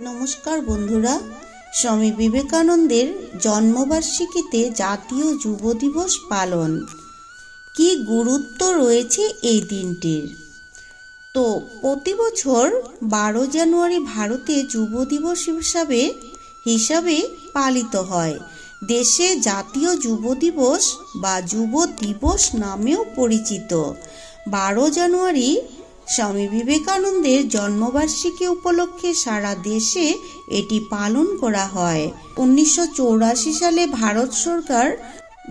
নমস্কার বন্ধুরা, স্বামী বিবেকানন্দের জন্মবার্ষিকীতে জাতীয় যুব দিবস পালন। কি গুরুত্ব রয়েছে এই দিনটির? তো প্রতি বছর বারো জানুয়ারি ভারতে যুব দিবস হিসাবে হিসাবে পালিত হয়। দেশে জাতীয় যুব দিবস বা যুব দিবস নামেও পরিচিত। বারো জানুয়ারি স্বামী বিবেকানন্দের জন্মবার্ষিকী উপলক্ষে সারা দেশে এটি পালন করা হয়। উনিশশো সালে ভারত সরকার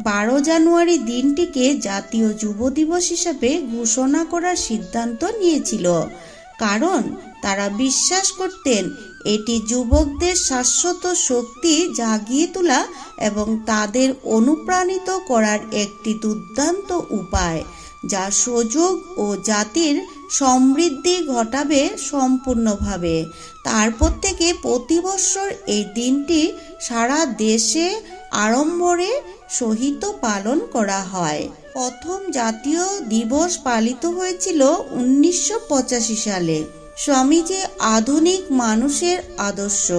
বারো জানুয়ারি দিনটিকে জাতীয় যুব দিবস হিসাবে ঘোষণা করার সিদ্ধান্ত নিয়েছিল। কারণ তারা বিশ্বাস করতেন, এটি যুবকদের শাশ্বত শক্তি জাগিয়ে তোলা এবং তাদের অনুপ্রাণিত করার একটি দুর্দান্ত উপায়, যা সুযোগ ও জাতির সমৃদ্ধি ঘটাবে সম্পূর্ণভাবে। তারপর থেকে প্রতি বছর এই দিনটি সারা দেশে আড়ম্বরে সহিত পালন করা হয়। প্রথম জাতীয় দিবস পালিত হয়েছিল উনিশশো পঁচাশি সালে। স্বামীজি আধুনিক মানুষের আদর্শ,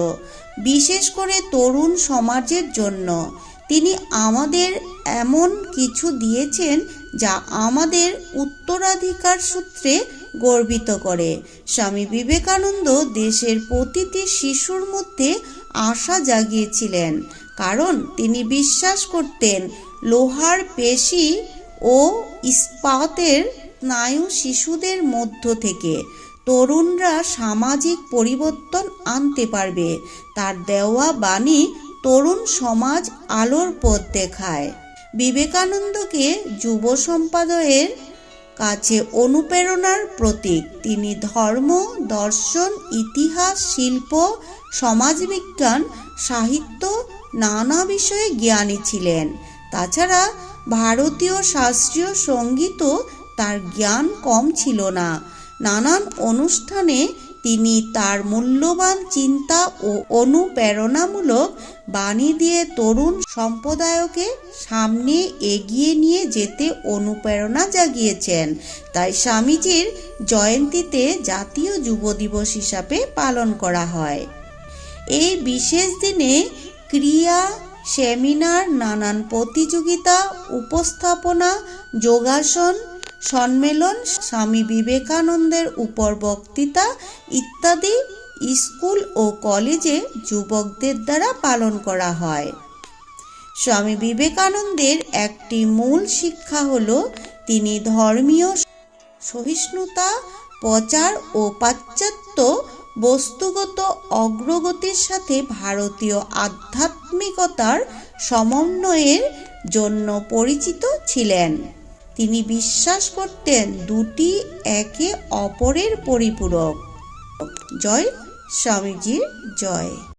বিশেষ করে তরুণ সমাজের জন্য। তিনি আমাদের এমন কিছু দিয়েছেন যা আমাদের উত্তরাধিকার সূত্রে গর্বিত করে। স্বামী বিবেকানন্দ দেশের প্রতিটি শিশুর মধ্যে আশা জাগিয়েছিলেন, কারণ তিনি বিশ্বাস করতেন লোহার পেশি ও ইস্পাতের স্নায়ু শিশুদের মধ্য থেকে। তরুণরা সামাজিক পরিবর্তন আনতে পারবে, তার দেওয়া বাণী তরুণ সমাজ আলোর পথ দেখায়। বিবেকানন্দকে যুব সম্পাদকের কাছে অনুপ্রেরণার প্রতীক। তিনি ধর্ম, দর্শন, ইতিহাস, শিল্প, সমাজবিজ্ঞান, সাহিত্য, নানা বিষয়ে জ্ঞানী ছিলেন। তাছাড়া ভারতীয় শাস্ত্রীয় সঙ্গীতও তার জ্ঞান কম ছিল না। নানান অনুষ্ঠানে তিনি তার মূল্যবান চিন্তা ও অনুপ্রেরণামূলক বাণী দিয়ে তরুণ সম্প্রদায়কে সামনে এগিয়ে নিয়ে যেতে অনুপ্রেরণা জাগিয়েছেন। তাই স্বামীজির জয়ন্তীতে জাতীয় যুব দিবস হিসাবে পালন করা হয়। এই বিশেষ দিনে ক্রিয়া, সেমিনার, নানান প্রতিযোগিতা, উপস্থাপনা, যোগাসন সম্মেলন স্বামী বিবেকানন্দের উপর বক্তৃতা ইত্যাদি স্কুল ও কলেজে যুবকদের দ্বারা পালন করা হয়। স্বামী বিবেকানন্দের একটি মূল শিক্ষা হল, তিনি ধর্মীয় সহিষ্ণুতা, প্রচার ও পাশ্চাত্য বস্তুগত অগ্রগতির সাথে ভারতীয় আধ্যাত্মিকতার সমন্বয়ের জন্য পরিচিত ছিলেন। তিনি বিশ্বাস করতেন দুটি একে অপরের পরিপূরক। জয় স্বামীজির জয়।